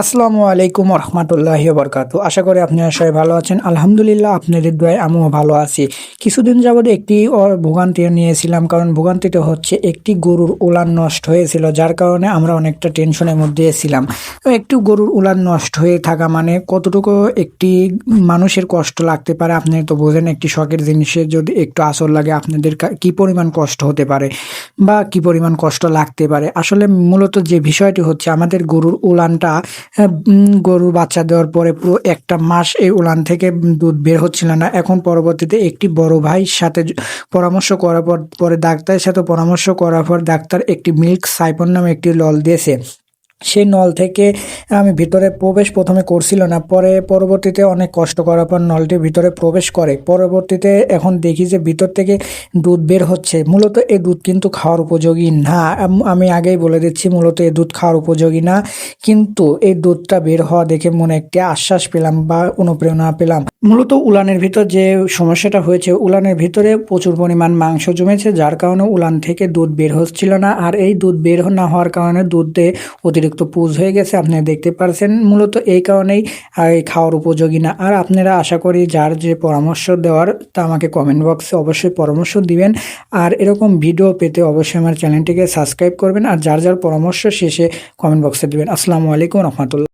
আসসালামু আলাইকুম রহমতুল্লাহি বরকাত আশা করি আপনারা সবাই ভালো আছেন। আলহামদুলিল্লাহ, আপনাদের দোয়ায় আমিও ভালো আছি। কিছুদিন যাবত একটি ভোগান্তি নিয়েছিলাম, কারণ ভোগান্তিটা হচ্ছে একটি গরুর উলান নষ্ট হয়েছিল, যার কারণে আমরা অনেকটা টেনশনের মধ্যে ছিলাম। একটু গরুর উলান নষ্ট হয়ে থাকা মানে কতটুকু একটি মানুষের কষ্ট লাগতে পারে, আপনি তো বোঝেন একটি শখের জিনিসের যদি একটু আসর লাগে, আপনাদের কি পরিমাণ কষ্ট হতে পারে বা কি পরিমাণ কষ্ট লাগতে পারে? আসলে মূলত যে বিষয়টি হচ্ছে, আমাদের গরুর উলানটা উম, গরুর বাচ্চা দেওয়ার পরে পুরো একটা মাস এই উলান থেকে দুধ বের হচ্ছিল না। এখন পরবর্তীতে একটি বড় ভাইয়ের সাথে পরামর্শ করার পর পরে ডাক্তারের সাথে পরামর্শ করার পর ডাক্তার একটি মিল্ক সাইপন নামে একটি লল দিয়েছে। সেই নল থেকে আমি ভিতরে প্রবেশ প্রথমে করছিল না, পরে পরবর্তীতে অনেক কষ্ট করার পর নলটি ভিতরে প্রবেশ করে। পরবর্তীতে এখন দেখি যে ভিতর থেকে দুধ বের হচ্ছে। মূলত এই দুধ কিন্তু খাওয়ার উপযোগী না। আমি আগেই বলে দিচ্ছি, মূলত এই দুধ খাওয়ার উপযোগী না। কিন্তু এই দুধটা বের হওয়া দেখে মনে একটি আশ্বাস পেলাম বা অনুপ্রেরণা পেলাম। মূলত উলানের ভিতর যে সমস্যাটা হয়েছে, উলানের ভিতরে প্রচুর পরিমাণ মাংস জমেছে, যার কারণে উলান থেকে দুধ বের হচ্ছিল না। আর এই দুধ বের না হওয়ার কারণে দুধে অতিরিক্ত পুজ হয়ে গেছে আপনারা দেখতে পারছেন। মূলত এই কারণেই খাওয়ার উপযোগী না। আর আপনারা আশা করি যার যে পরামর্শ দেওয়ার, তা আমাকে কমেন্ট বক্সে অবশ্যই পরামর্শ দিবেন। আর এরকম ভিডিও পেতে অবশ্যই আমার চ্যানেলটিকে সাবস্ক্রাইব করবেন। আর যার যার পরামর্শ শেষে কমেন্ট বক্সে দেবেন। আসসালামু আলাইকুম রহমতুল্লাহ।